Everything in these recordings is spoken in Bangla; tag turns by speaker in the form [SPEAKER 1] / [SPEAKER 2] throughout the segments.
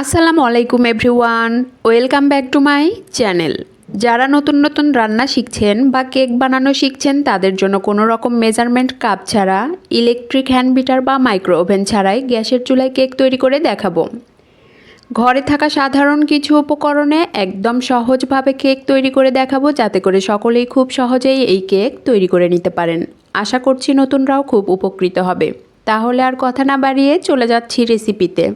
[SPEAKER 1] আসসালামু আলাইকুম everyone, welcome back to my channel. যারা নতুন নতুন রান্না শিখছেন বা কেক বানানো শিখছেন, তাদের জন্য কোনো রকম মেজারমেন্ট কাপ ছাড়া ইলেকট্রিক হ্যান্ড বিটার বা মাইক্রো ওভেন ছাড়াই গ্যাসের চুলায় কেক তৈরি করে দেখাবো। ঘরে থাকা সাধারণ কিছু উপকরণে একদম সহজভাবে কেক তৈরি করে দেখাবো, যাতে করে সকলেই খুব সহজেই এই কেক তৈরি করে নিতে পারেন। আশা করছি নতুনরাও খুব উপকৃত হবে। তাহলে আর কথা না বাড়িয়ে চলে যাচ্ছি রেসিপিতে।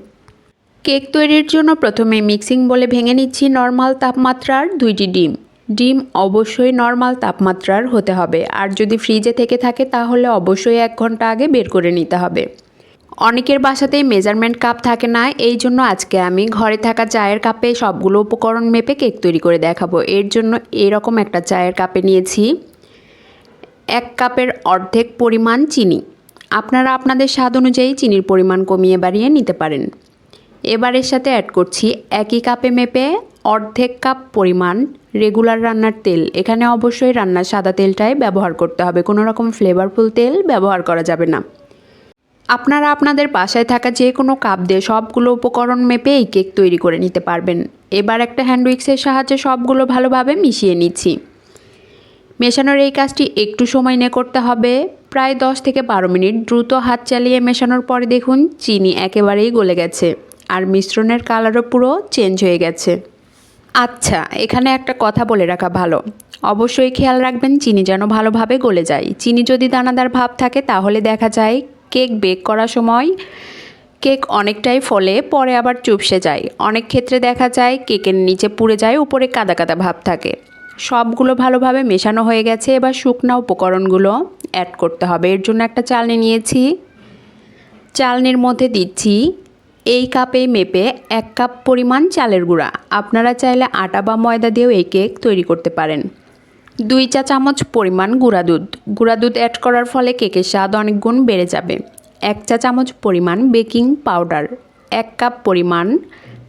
[SPEAKER 1] কেক তৈরির জন্য প্রথমে মিক্সিং বলে ভেঙে নিচ্ছি নর্মাল তাপমাত্রার দুইটি ডিম। ডিম অবশ্যই নর্মাল তাপমাত্রার হতে হবে। আর যদি ফ্রিজে থেকে থাকে তাহলে অবশ্যই এক ঘণ্টা আগে বের করে নিতে হবে। অনেকের বাসাতেই মেজারমেন্ট কাপ থাকে না, এই জন্য আজকে আমি ঘরে থাকা চায়ের কাপে সবগুলো উপকরণ মেপে কেক তৈরি করে দেখাবো। এর জন্য এরকম একটা চায়ের কাপে নিয়েছি এক কাপের অর্ধেক পরিমাণ চিনি। আপনারা আপনাদের স্বাদ অনুযায়ী চিনির পরিমাণ কমিয়ে বাড়িয়ে নিতে পারেন। এবার এর সাথে অ্যাড করছি একই কাপে মেপে অর্ধেক কাপ পরিমাণ রেগুলার রান্নার তেল। এখানে অবশ্যই রান্নার সাদা তেলটাই ব্যবহার করতে হবে। কোনো রকম ফ্লেভারফুল তেল ব্যবহার করা যাবে না। আপনারা আপনাদের বাসায় থাকা যে কোনো কাপ দিয়ে সবগুলো উপকরণ মেপে এই কেক তৈরি করে নিতে পারবেন। এবার একটা হ্যান্ড উইক্সের সাহায্যে সবগুলো ভালোভাবে মিশিয়ে নিচ্ছি। মেশানোর এই কাজটি একটু সময় নিয়ে করতে হবে। প্রায় দশ থেকে বারো মিনিট দ্রুত হাত চালিয়ে মেশানোর পরে দেখুন, চিনি একেবারেই গলে গেছে। আর মিশ্রণের কালারও পুরো চেঞ্জ হয়ে গেছে। আচ্ছা এখানে একটা কথা বলে রাখা ভালো। অবশ্যই খেয়াল রাখবেন, চিনি যেন ভালোভাবে গলে যায়। চিনি যদি দানাদার ভাব থাকে, তাহলে দেখা যায় কেক বেক করার সময় কেক অনেকটাই ফলে, পরে আবার চুপসে যায়। অনেক ক্ষেত্রে দেখা যায় কেকের নিচে পুড়ে যায়, উপরে কাদা কাদা ভাব থাকে। সবগুলো ভালোভাবে মেশানো হয়ে গেছে, এবার শুকনা উপকরণগুলো অ্যাড করতে হবে। এর জন্য একটা চালনি নিয়েছি। চালনির মধ্যে দিচ্ছি এই কাপে মেপে এক কাপ পরিমাণ চালের গুঁড়া। আপনারা চাইলে আটা বা ময়দা দিয়েও এই কেক তৈরি করতে পারেন। দুই চা চামচ পরিমাণ গুঁড়া দুধ। গুঁড়া দুধ অ্যাড করার ফলে কেকের স্বাদ অনেক গুণ বেড়ে যাবে। এক চা চামচ পরিমাণ বেকিং পাউডার। এক কাপ পরিমাণ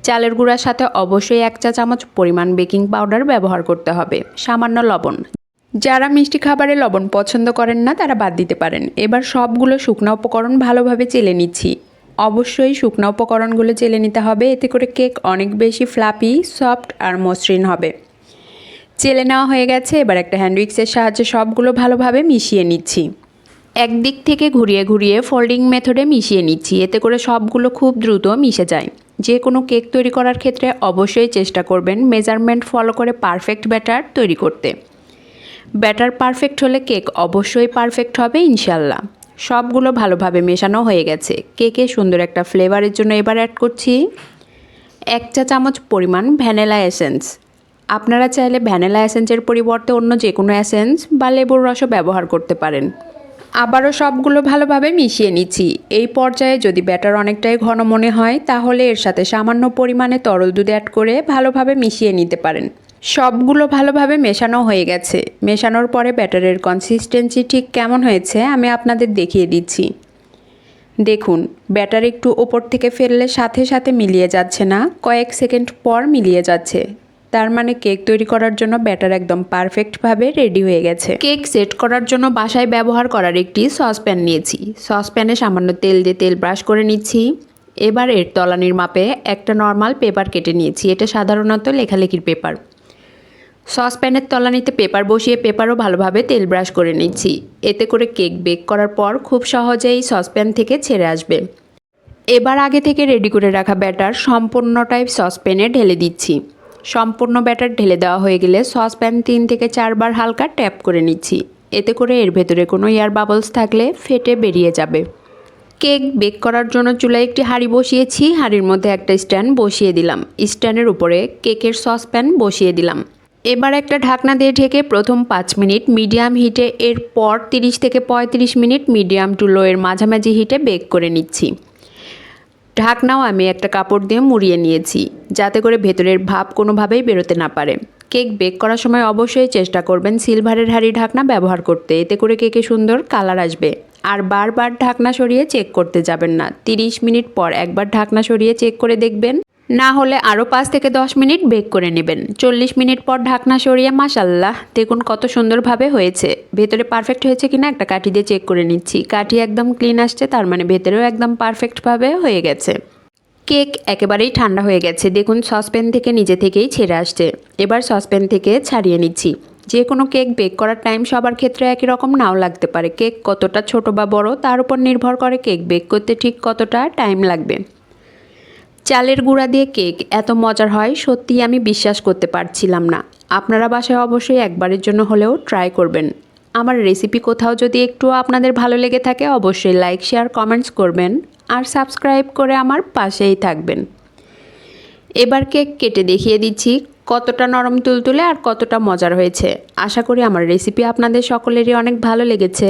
[SPEAKER 1] চালের গুঁড়ার সাথে অবশ্যই এক চা চামচ পরিমাণ বেকিং পাউডার ব্যবহার করতে হবে। সামান্য লবণ। যারা মিষ্টি খাবারে লবণ পছন্দ করেন না, তারা বাদ দিতে পারেন। এবার সবগুলো শুকনো উপকরণ ভালোভাবে চেলে নিচ্ছি। অবশ্যই শুকনো উপকরণগুলো চেলে নিতে হবে। এতে করে কেক অনেক বেশি ফ্লাপি সফট আর মসৃণ হবে। চেলে নেওয়া হয়ে গেছে। এবার একটা হ্যান্ড উইক্সের সাহায্যে সবগুলো ভালোভাবে মিশিয়ে নিচ্ছি। একদিক থেকে ঘুরিয়ে ঘুরিয়ে ফোল্ডিং মেথডে মিশিয়ে নিচ্ছি। এতে করে সবগুলো খুব দ্রুত মিশে যায়। যে কোনো কেক তৈরি করার ক্ষেত্রে অবশ্যই চেষ্টা করবেন মেজারমেন্ট ফলো করে পারফেক্ট ব্যাটার তৈরি করতে। ব্যাটার পারফেক্ট হলে কেক অবশ্যই পারফেক্ট হবে ইনশাল্লাহ সবগুলো ভালোভাবে মেশানো হয়ে গেছে। কেকে সুন্দর একটা ফ্লেভারের জন্য এবার অ্যাড করছি? এক চা চামচ পরিমাণ ভ্যানিলা এসেন্স আপনারা চাইলে ভ্যানিলা এসেন্সের পরিবর্তে অন্য যে কোনো এসেন্স বা লেবুর রসও ব্যবহার করতে পারেন। আবারও সবগুলো ভালোভাবে মিশিয়ে নিচ্ছি। এই পর্যায়ে যদি ব্যাটার অনেকটাই ঘন মনে হয়, তাহলে এর সাথে সামান্য পরিমাণে তরল দুধ অ্যাড করে ভালোভাবে মিশিয়ে নিতে পারেন। সবগুলো ভালোভাবে মেশানো হয়ে গেছে। মেশানোর পরে ব্যাটারের কনসিস্টেন্সি ঠিক কেমন হয়েছে আমি আপনাদের দেখিয়ে দিচ্ছি। দেখুন, ব্যাটার একটু ওপর থেকে ফেললে সাথে সাথে মিলিয়ে যাচ্ছে না, কয়েক সেকেন্ড পর মিলিয়ে যাচ্ছে। তার মানে কেক তৈরি করার জন্য ব্যাটার একদম পারফেক্টভাবে রেডি হয়ে গেছে। কেক সেট করার জন্য বাসায় ব্যবহার করার একটি সসপ্যান নিয়েছি। সসপ্যানে সামান্য তেল দিয়ে তেল ব্রাশ করে নিচ্ছি। এবার এর তলানির মাপে একটা নর্মাল পেপার কেটে নিয়েছি। এটা সাধারণত লেখালেখির পেপার সসপ্যানের তলানিতে পেপার বসিয়ে পেপারও ভালোভাবে তেল ব্রাশ করে নিচ্ছি। এতে করে কেক বেক করার পর খুব সহজেই সসপ্যান থেকে ছেড়ে আসবে। এবার আগে থেকে রেডি করে রাখা ব্যাটার সম্পূর্ণটাই সসপ্যানে ঢেলে দিচ্ছি। সম্পূর্ণ ব্যাটার ঢেলে দেওয়া হয়ে গেলে সসপ্যান তিন থেকে চারবার হালকা ট্যাপ করে নিচ্ছি। এতে করে এর ভেতরে কোনো এয়ার বাবলস থাকলে ফেটে বেরিয়ে যাবে। কেক বেক করার জন্য চুলায় একটি হাঁড়ি বসিয়েছি। হাঁড়ির মধ্যে একটা স্ট্যান্ড বসিয়ে দিলাম। স্ট্যান্ডের উপরে কেকের সসপ্যান বসিয়ে দিলাম। এবার একটা ঢাকনা দিয়ে ঢেকে প্রথম পাঁচ মিনিট মিডিয়াম হিটে, এরপর তিরিশ থেকে পঁয়ত্রিশ মিনিট মিডিয়াম টু লো এর মাঝামাঝি হিটে বেক করে নিচ্ছি। ঢাকনাও আমি একটা কাপড় দিয়ে মুড়িয়ে নিয়েছি, যাতে করে ভেতরের ভাপ কোনোভাবেই বেরোতে না পারে। কেক বেক করার সময় অবশ্যই চেষ্টা করবেন সিলভারের হাঁড়ি ঢাকনা ব্যবহার করতে, এতে করে কেকে সুন্দর কালার আসবে। আর বারবার ঢাকনা সরিয়ে চেক করতে যাবেন না, তিরিশ মিনিট পর একবার ঢাকনা সরিয়ে চেক করে দেখবেন। না হলে আরও পাঁচ থেকে দশ মিনিট বেক করে নেবেন। চল্লিশ মিনিট পর ঢাকনা সরিয়ে মাসাল্লাহ দেখুন কত সুন্দরভাবে হয়েছে। ভেতরে পারফেক্ট হয়েছে কিনা একটা কাঠি দিয়ে চেক করে নিচ্ছি। কাঠি একদম ক্লিন আসছে, তার মানে ভেতরেও একদম পারফেক্টভাবে হয়ে গেছে। কেক একেবারেই ঠান্ডা হয়ে গেছে। দেখুন সসপ্যান থেকে নিজে থেকেই ছেড়ে আসছে। এবার সসপ্যান থেকে ছাড়িয়ে নিচ্ছি। যে কোনো কেক বেক করার টাইম সবার ক্ষেত্রে একই রকম নাও লাগতে পারে। কেক কতটা ছোট বা বড়, তার উপর নির্ভর করে কেক বেক করতে ঠিক কতটা টাইম লাগবে। চালের গুঁড়া দিয়ে কেক এত মজার হয়, সত্যিই আমি বিশ্বাস করতে পারছিলাম না। আপনারা বাসায় অবশ্যই একবারের জন্য হলেও ট্রাই করবেন। আমার রেসিপি কোথাও যদি একটু আপনাদের ভালো লেগে থাকে, অবশ্যই লাইক শেয়ার কমেন্টস করবেন আর সাবস্ক্রাইব করে আমার পাশেই থাকবেন। এবার কেক কেটে দেখিয়ে দিচ্ছি কতটা নরম তুলতুলে আর কতটা মজার হয়েছে। আশা করি আমার রেসিপি আপনাদের সকলেরই অনেক ভালো লেগেছে।